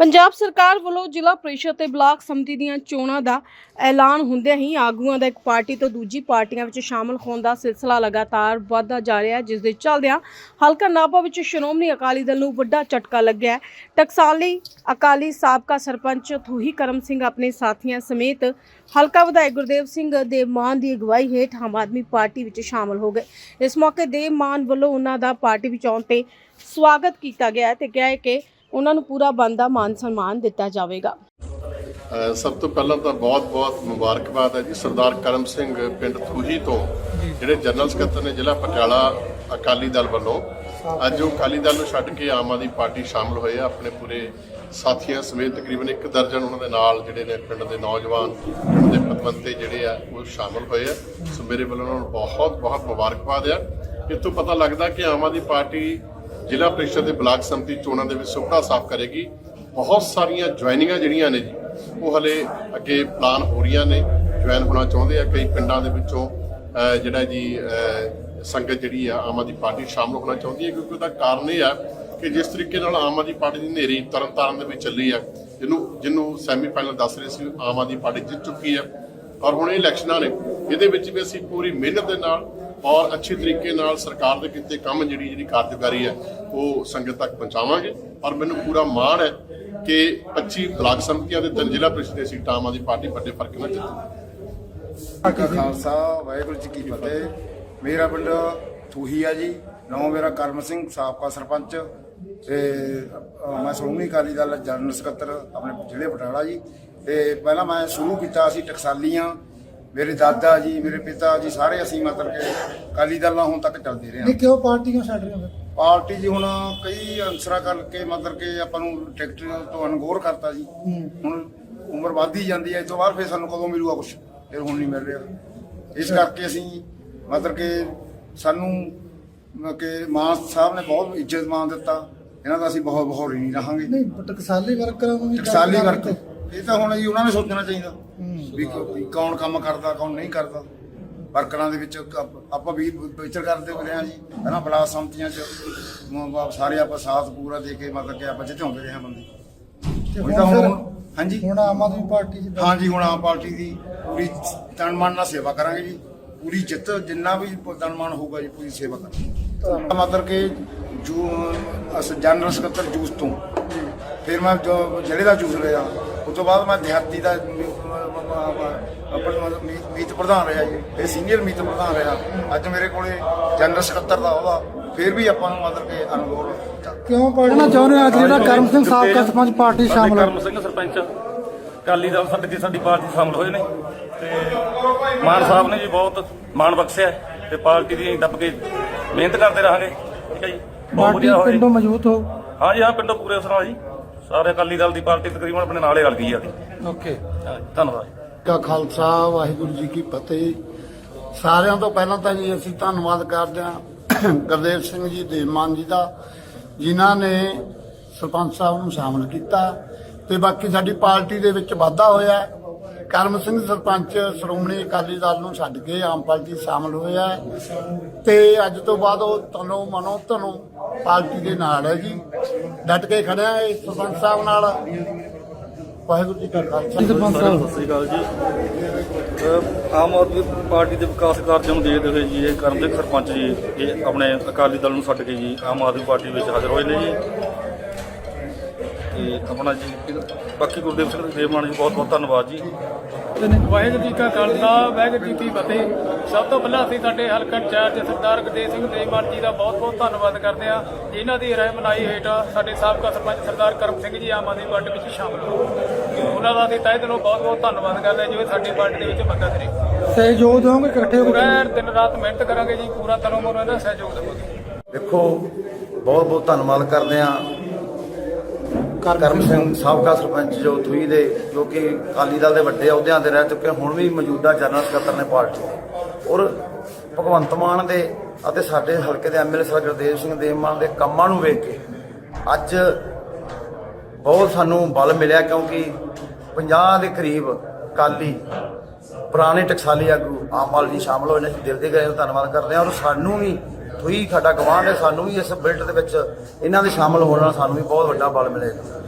ਪੰਜਾਬ ਸਰਕਾਰ ਵੱਲੋਂ ਜ਼ਿਲ੍ਹਾ ਪ੍ਰੀਸ਼ਦ ਤੇ ਬਲਾਕ ਸਮਿਤੀ ਦੀਆਂ ਚੋਣਾਂ ਦਾ ਐਲਾਨ ਹੁੰਦਿਆਂ ਹੀ ਆਗੂਆਂ ਦਾ ਇੱਕ ਪਾਰਟੀ ਤੋਂ ਦੂਜੀ ਪਾਰਟੀਆਂ ਵਿੱਚ ਸ਼ਾਮਲ ਹੋਣ ਦਾ ਸਿਲਸਿਲਾ ਲਗਾਤਾਰ ਵਧਦਾ ਜਾ ਰਿਹਾ ਹੈ, ਜਿਸ ਦੇ ਚੱਲਦਿਆਂ ਹਲਕਾ ਨਾਭਾ ਵਿੱਚ ਸ਼੍ਰੋਮਣੀ ਅਕਾਲੀ ਦਲ ਨੂੰ ਵੱਡਾ ਝਟਕਾ ਲੱਗਿਆ ਹੈ। ਟਕਸਾਲੀ ਅਕਾਲੀ ਸਾਬਕਾ ਸਰਪੰਚ ਥੂਹੀ ਕਰਮ ਸਿੰਘ ਆਪਣੇ ਸਾਥੀਆਂ ਸਮੇਤ ਹਲਕਾ ਵਿਧਾਇਕ ਗੁਰਦੇਵ ਸਿੰਘ ਦੇ ਮਾਨ ਦੀ ਅਗਵਾਈ ਹੇਠ ਆਮ ਆਦਮੀ ਪਾਰਟੀ ਵਿੱਚ ਸ਼ਾਮਲ ਹੋ ਗਏ। ਇਸ ਮੌਕੇ ਦੇਵ ਮਾਨ ਵੱਲੋਂ ਉਹਨਾਂ ਦਾ ਪਾਰਟੀ ਵਿੱਚ ਆਉਣ ਤੇ ਸਵਾਗਤ ਕੀਤਾ ਗਿਆ ਹੈ ਤੇ ਕਿਹਾ ਹੈ ਕਿ ਉਹਨਾਂ ਨੂੰ ਪੂਰਾ ਬਣਦਾ ਮਾਨ ਸਨਮਾਨ ਦਿੱਤਾ ਜਾਵੇਗਾ। ਸਭ ਤੋਂ ਪਹਿਲਾਂ ਤਾਂ ਬਹੁਤ-ਬਹੁਤ ਮੁਬਾਰਕਬਾਦ ਹੈ ਜੀ। ਸਰਦਾਰ ਕਰਮ ਸਿੰਘ ਪਿੰਡ ਥੂਹੀ ਤੋਂ, ਜਿਹੜੇ ਜਨਰਲ ਸਕੱਤਰ ਨੇ ਜ਼ਿਲ੍ਹਾ ਪਟਿਆਲਾ ਅਕਾਲੀ ਦਲ ਵੱਲੋਂ। ਅੱਜ ਉਹ ਅਕਾਲੀ ਦਲ ਨੂੰ ਛੱਡ ਕੇ ਆਮ ਆਦਮੀ ਪਾਰਟੀ ਸ਼ਾਮਲ ਹੋਏ ਆ, ਆਪਣੇ ਪੂਰੇ ਸਾਥੀਆਂ ਸਮੇਤ ਤਕਰੀਬਨ ਇੱਕ ਦਰਜਨ ਉਹਨਾਂ ਦੇ ਨਾਲ ਜਿਹੜੇ ਨੇ ਪਿੰਡ ਦੇ ਨੌਜਵਾਨ, ਪਿੰਡ ਦੇ ਪਤਵੰਤੇ ਜਿਹੜੇ ਆ, ਉਹ ਸ਼ਾਮਲ ਹੋਏ ਆ। ਸੋ ਮੇਰੇ ਵੱਲੋਂ ਉਹਨਾਂ ਨੂੰ ਬਹੁਤ-ਬਹੁਤ ਮੁਬਾਰਕਬਾਦ ਆ। ਇਸ ਤੋਂ ਪਤਾ ਲੱਗਦਾ ਕਿ ਆਮ ਆਦਮੀ ਪਾਰਟੀ ਜ਼ਿਲ੍ਹਾ ਪ੍ਰੀਸ਼ਦ ਦੇ ਬਲਾਕ ਸੰਮਤੀ ਚੋਣਾਂ ਦੇ ਵਿੱਚ ਸੁਪਨਾ ਸਾਫ਼ ਕਰੇਗੀ। ਬਹੁਤ ਸਾਰੀਆਂ ਜੁਆਇਨਿੰਗਾਂ ਜਿਹੜੀਆਂ ਨੇ ਜੀ, ਉਹ ਹਲੇ ਅੱਗੇ ਪਲਾਨ ਹੋ ਰਹੀਆਂ ਨੇ, ਜੁਆਇਨ ਹੋਣਾ ਚਾਹੁੰਦੇ ਆ। ਕਈ ਪਿੰਡਾਂ ਦੇ ਵਿੱਚੋਂ ਜਿਹੜਾ ਜੀ ਸੰਗਤ ਜਿਹੜੀ ਆ, ਆਮ ਆਦਮੀ ਪਾਰਟੀ ਸ਼ਾਮਲ ਹੋਣਾ ਚਾਹੁੰਦੀ ਹੈ ਕਿਉਂਕਿ ਉਹਦਾ ਕਾਰਨ ਇਹ ਆ ਕਿ ਜਿਸ ਤਰੀਕੇ ਨਾਲ ਆਮ ਆਦਮੀ ਪਾਰਟੀ ਦੀ ਨੇਰੀ ਤਰਨਤਾਰਨ ਦੇ ਵਿੱਚ ਚੱਲੀ ਆ, ਜਿਹਨੂੰ ਜਿਹਨੂੰ ਸੈਮੀ ਫਾਈਨਲ ਦੱਸ ਰਹੇ ਸੀ, ਆਮ ਆਦਮੀ ਪਾਰਟੀ ਜਿੱਤ ਚੁੱਕੀ ਆ। ਔਰ ਹੁਣ ਇਹ ਇਲੈਕਸ਼ਨਾਂ ਨੇ, ਇਹਦੇ ਵਿੱਚ ਵੀ ਅਸੀਂ ਪੂਰੀ ਮਿਹਨਤ ਦੇ ਨਾਲ ਔਰ ਅੱਛੇ ਤਰੀਕੇ ਨਾਲ ਸਰਕਾਰ ਦੇ ਕੀਤੇ ਕੰਮ ਜਿਹੜੀ ਜਿਹੜੀ ਕਾਰਜਕਾਰੀ ਹੈ, ਉਹ ਸੰਗਤ ਤੱਕ ਪਹੁੰਚਾਵਾਂਗੇ। ਔਰ ਮੈਨੂੰ ਪੂਰਾ ਮਾਣ ਹੈ ਕਿ 25 ਬਲਾਕ ਸੰਮਤੀਆਂ ਦੇ ਤਿੰਨ ਜ਼ਿਲ੍ਹਾ ਪ੍ਰੀਸ਼ਦ ਦੀਆਂ ਸੀਟਾਂ ਆਮ ਆਦਮੀ ਪਾਰਟੀ ਵੱਡੇ ਫ਼ਰਕ ਨਾਲ ਜਿੱਤੂ ਕਾ ਖਾਲਸਾ, ਵਾਹਿਗੁਰੂ ਜੀ ਕੀ ਫਤਿਹ। ਮੇਰਾ ਪਿੰਡ ਥੂਹੀਆ ਜੀ, ਨਾਮ ਮੇਰਾ ਕਰਮ ਸਿੰਘ, ਸਾਬਕਾ ਸਰਪੰਚ। ਤੇ ਮੈਂ ਸ਼੍ਰੋਮਣੀ ਅਕਾਲੀ ਦਲ ਜਨਰਲ ਸਕੱਤਰ, ਆਪਣੇ ਜ਼ਿਲ੍ਹੇ ਬਟਾਲਾ ਜੀ। ਤੇ ਪਹਿਲਾਂ ਮੈਂ ਸ਼ੁਰੂ ਕੀਤਾ ਸੀ ਟਕਸਾਲੀਆਂ ਮੇਰੇ ਦਾਦਾ ਜੀ ਮੇਰੇ ਪਿਤਾ ਜੀ ਸਾਰੇ ਅਸੀਂ ਮਤਲਬ ਕਿ ਅਕਾਲੀ ਦਲ ਨਾਲ ਹੁਣ ਤੱਕ ਚੱਲਦੇ ਰਹੇ ਹਾਂ। ਨਹੀਂ ਕਿਉਂ ਪਾਰਟੀ ਕਿਉਂ ਛੱਡ ਰਹੇ ਹੋ ਫਿਰ? ਪਾਰਟੀ ਜੀ ਹੁਣ ਕਈ ਅਨਸਰਾਂ ਕਰਕੇ ਮਤਲਬ ਕਿ ਆਪਾਂ ਨੂੰ ਟਿਕਟ ਤੋਂ ਅਨਗੋਰ ਕਰਤਾ ਜੀ। ਹੁਣ ਉਮਰ ਵੱਧਦੀ ਜਾਂਦੀ ਹੈ ਇਸ ਤੋਂ ਬਾਅਦ ਫਿਰ ਸਾਨੂੰ ਕਦੋਂ ਮਿਲੂਗਾ ਕੁਝ ਫਿਰ ਹੁਣ ਨਹੀਂ ਮਿਲ ਰਿਹਾ। ਇਸ ਕਰਕੇ ਅਸੀਂ ਮਤਲਬ ਕਿ ਸਾਨੂੰ ਕਿ ਮਾਨ ਸਾਹਿਬ ਨੇ ਬਹੁਤ ਇੱਜ਼ਤ ਮਾਨ ਦਿੱਤਾ। ਇਹਨਾਂ ਦਾ ਅਸੀਂ ਬਹੁਤ ਬਹੁਤ ਨਹੀਂ ਰਹਾਂਗੇ। ਨਹੀਂ ਟਕਸਾਲੀ ਵਰਕਰਾਂ ਨੂੰ ਵੀ ਟਕਸਾਲੀ ਕੰਮ ਵਰਕ ਕਰਕੇ- ਇਹ ਤਾਂ ਹੁਣ ਜੀ ਉਹਨਾਂ ਨੇ ਸੋਚਣਾ ਚਾਹੀਦਾ। ਵੀ ਕ- ਕੌਣ ਕੰਮ ਕਰਦਾ ਕੌਣ ਨਹੀਂ ਕਰਦਾ। ਵਰਕਰਾਂ ਦੇ ਵਿੱਚ ਆਪ- ਆਪਾਂ ਵੀ ਵਿਚਰ ਕਰਦੇ ਰਹੇ ਹਾਂ ਜੀ। ਪਹਿਲਾਂ ਬਲਾਕ ਸੰਮਤੀਆਂ ਚ ਮ- ਸਾਰੇ ਆਪਾਂ ਸਾਥ ਪੂਰਾ ਦੇ ਕੇ ਮਤਲਬ ਕਿ ਆਪਾਂ ਜਿੱਤਾਉਂਦੇ ਰਹੇ ਹਾਂ ਬੰਦੇ। ਤੇ ਹੁਣ ਤਾਂ ਹੁਣ ਹਾਂਜੀ। ਹੁਣ ਆਮ ਆਦਮੀ ਪਾਰਟੀ ਚ ਹਾਂਜੀ ਹੁਣ ਆਮ ਪਾਰਟੀ ਦੀ ਪੂਰੀ ਤਨ ਮਨ ਨਾਲ ਸੇਵਾ ਕਰਾਂਗੇ ਜੀ। ਪੂਰੀ ਜਿੱਤ ਜਿੰਨਾ ਵੀ ਤਨ ਮਨ ਹੋਊਗਾ ਜੀ ਪੂਰੀ ਸੇਵਾ ਕਰਾਂਗੇ। ਮਤਲਬ ਕਿ ਜੂ ਅਸ ਜਨਰਲ ਸਕੱਤਰ ਜੂਸ ਤੋਂ। ਫਿਰ ਮੈਂ ਜੋ ਜ਼ਿਲ੍ਹੇ ਦਾ ਜੂਸ ਲਿਆ ਉਸ ਤੋਂ ਬਾਅਦ ਮੈਂ ਦਿਹਾਤੀ ਦਾ ਆਪਣਾ ਮੀਤ ਪ੍ਰਧਾਨ ਰਿਹਾ ਜੀ। ਇਹ ਸੀਨੀਅਰ ਮੀਤ ਪ੍ਰਧਾਨ ਰਿਹਾ। ਅੱਜ ਮੇਰੇ ਕੋਲੇ ਜਨਰਲ ਸਕੱਤਰ ਦਾ ਉਹਦਾ। ਫਿਰ ਵੀ ਆਪਾਂ ਨੂੰ ਮਤਲਬ ਕਿ ਅਨੁਭਵ ਚੱਲ ਕਿਉਂ ਪੜਨਾ ਚਾਹੁੰਦੇ ਅੱਜ ਜਿਹੜਾ ਕਰਮ ਸਿੰਘ ਸਾਬਕਾ ਸਰਪੰਚ ਪਾਰਟੀ ਸਾਡੇ ਸ਼ਾਮਲ ਕਰਮ ਸਿੰਘ ਸਰਪੰਚ ਅਕਾਲੀ ਦਲ ਛੱਡ ਕੇ ਸਾਡੀ ਪਾਰਟੀ ਸ਼ਾਮਲ ਹੋਏ ਨੇ। ਤੇ ਮਾਨ ਸਾਹਿਬ ਨੇ ਜੀ ਬਹੁਤ ਮਾਣ ਬਖਸ਼ਿਆ ਤੇ ਪਾਰਟੀ ਦੀ ਦੱਬ ਕੇ ਮਿਹਨਤ ਕਰਦੇ ਰਹਾਂਗੇ। ਠੀਕ ਹੈ ਜੀ? ਬਹੁਤ ਪਾਰਟੀ ਵਧੀਆ ਹੋਏ ਪਿੰਡੋਂ ਮਜ਼ਬੂਤ ਹੋ। ਹਾਂ ਜੀ ਹਾਂ ਪਿੰਡੋਂ ਪੂਰੇ ਨਾਲ ਜੀ। ਸਾਰੇ ਅਕਾਲੀ ਦਲ ਦੀ ਪਾਰਟੀ ਤਕਰੀਬਨ ਆਪਣੇ ਨਾਲ ਹੀ ਰਲ ਗਈ ਆ ਜੀ ਓਕੇ। ਧੰਨਵਾਦ। ਕਾ ਖਾਲਸਾ ਵਾਹਿਗੁਰੂ ਜੀ ਕੀ ਫਤਿਹ। ਸਾਰਿਆਂ ਤੋਂ ਪਹਿਲਾਂ ਤਾਂ ਜੀ ਅਸੀਂ ਧੰਨਵਾਦ ਕਰਦੇ ਹਾਂ ਗੁਰਦੇਵ ਸਿੰਘ ਜੀ ਦੇਵਮਾਨ ਜੀ ਦਾ ਜਿਨ੍ਹਾਂ ਨੇ ਸਰਪੰਚ ਸਾਹਿਬ ਨੂੰ ਸ਼ਾਮਲ ਕੀਤਾ ਤੇ ਬਾਕੀ ਸਾਡੀ ਪਾਰਟੀ ਦੇ ਵਿੱਚ ਵਾਧਾ ਹੋਇਆ। ਕਰਮ ਸਿੰਘ ਸਰਪੰਚ ਸ਼੍ਰੋਮਣੀ ਅਕਾਲੀ ਦਲ ਨੂੰ ਛੱਡ ਕੇ ਆਮ ਪਾਰਟੀ ਸ਼ਾਮਲ ਹੋਇਆ ਤੇ ਅੱਜ ਤੋਂ ਬਾਅਦ ਉਹ ਤਨੋ ਮਨੋ ਤਨੋ ਪਾਰਟੀ ਦੇ ਨਾਲ ਹੈ ਜੀ। ਡਟ ਕੇ ਖੜਿਆ ਹੈ ਸਰਪੰਚ ਸਾਹਿਬ ਨਾਲ। ਵਾਹਿਗੁਰੂ ਜੀ ਕਾ ਖਾਲਸਾ। ਸਰਪੰਚ ਸਾਹਿਬ। ਸਤਿ ਸ਼੍ਰੀ ਅਕਾਲ ਜੀ। ਆਮ ਆਦਮੀ ਪਾਰਟੀ ਦੇ ਵਿਕਾਸ ਕਾਰਜਾਂ ਨੂੰ ਦੇਖਦੇ ਹੋਏ ਜੀ ਇਹ ਕਰਮਜੀਤ ਸਰਪੰਚ ਜੀ ਇਹ ਆਪਣੇ ਅਕਾਲੀ ਦਲ ਨੂੰ ਛੱਡ ਕੇ ਜੀ ਆਮ ਆਦਮੀ ਪਾਰਟੀ ਵਿੱਚ ਹਾਜ਼ਰ ਹੋਏ ਨੇ ਜੀ। ਤੇ ਆਪਣਾ ਜੀ ਬਾਕੀ ਗੁਰਦੇਵ ਸਿੰਘ ਦੇਵਮਾਨ ਜੀ ਬਹੁਤ ਬਹੁਤ ਧੰਨਵਾਦ ਜੀ। ਵਾਹਿਗੁਰੂ ਜੀ ਕਾ ਖਾਲਸਾ ਵਾਹਿਗੁਰੂ ਜੀ ਕੀ ਫਤਿਹ। ਸਭ ਤੋਂ ਪਹਿਲਾਂ ਅਸੀਂ ਸਾਡੇ ਹਲਕਾ ਇੰਚਾਰਜ ਸਰਦਾਰ ਗੁਰਦੇਵ ਸਿੰਘ ਦੇਵਮਾਨ ਜੀ ਦਾ ਬਹੁਤ-ਬਹੁਤ ਧੰਨਵਾਦ ਕਰਦੇ ਹਾਂ ਜਿਨ੍ਹਾਂ ਦੀ ਰਹਿਨਮਾਈ ਹੇਠ ਸਾਡੇ ਸਾਬਕਾ ਸਰਪੰਚ ਸਰਦਾਰ ਕਰਮ ਸਿੰਘ ਜੀ ਆਮ ਆਦਮੀ ਪਾਰਟੀ ਵਿੱਚ ਸ਼ਾਮਲ ਹੋਏ ਉਹਨਾਂ ਦਾ ਅਸੀਂ ਤਹਿ ਦਿਲੋਂ ਬਹੁਤ-ਬਹੁਤ ਧੰਨਵਾਦ ਕਰਦੇ ਹਾਂ ਜਿਵੇਂ ਸਾਡੀ ਪਾਰਟੀ ਦੇ ਵਿੱਚ ਮਦਦ ਕਰੇ। ਸਹਿਯੋਗ ਦਿਓਗੇ ਇਕੱਠੇ ਹੋ ਕੇ? ਦਿਨ ਰਾਤ ਮਿਹਨਤ ਕਰਾਂਗੇ ਜੀ ਪੂਰਾ ਤਨੋਂ ਮਨੋਂ ਦਾ ਸਹਿਯੋਗ ਦੇਵਾਂਗੇ। ਦੇਖੋ ਬਹੁਤ ਬਹੁਤ ਧੰਨਵਾਦ ਕਰਦੇ ਹਾਂ। ਕਰਮ ਸਿੰਘ ਸਾਬਕਾ ਸਰਪੰਚ ਜੋ ਥੂਈ ਦੇ, ਜੋ ਕਿ ਅਕਾਲੀ ਦਲ ਦੇ ਵੱਡੇ ਅਹੁਦਿਆਂ ਤੇ ਰਹਿ ਚੁੱਕੇ, ਹੁਣ ਵੀ ਮੌਜੂਦਾ ਜਨਰਲ ਸਕੱਤਰ ਨੇ ਪਾਰਟੀ ਦੇ। ਔਰ ਭਗਵੰਤ ਮਾਨ ਦੇ ਅਤੇ ਸਾਡੇ ਹਲਕੇ ਦੇ ਐਮਐਲਏ ਸਰ ਗੁਰਦੇਵ ਸਿੰਘ ਦੇਵਮਾਨ ਦੇ ਕੰਮਾਂ ਨੂੰ ਵੇਖ ਕੇ ਅੱਜ ਬਹੁਤ ਸਾਨੂੰ ਬਲ ਮਿਲਿਆ ਕਿਉਂਕਿ 50 ਦੇ ਕਰੀਬ ਅਕਾਲੀ ਪੁਰਾਣੇ ਟਕਸਾਲੀ ਆਗੂ ਆਮ ਆਦਮੀ ਸ਼ਾਮਲ ਹੋਏ ਨੇ, ਅਸੀਂ ਦਿਲ ਦੇ ਗਏ, ਧੰਨਵਾਦ ਕਰਦੇ ਹਾਂ। ਔਰ ਸਾਨੂੰ ਵੀ ਥੂਈ ਸਾਡਾ ਗਵਾਂਢ ਹੈ ਸਾਨੂੰ ਵੀ ਇਸ ਬਿਲਟ ਦੇ ਵਿੱਚ ਇਹਨਾਂ ਦੇ ਸ਼ਾਮਲ ਹੋਣ ਨਾਲ ਸਾਨੂੰ ਵੀ ਬਹੁਤ ਵੱਡਾ ਬਲ ਮਿਲੇਗਾ।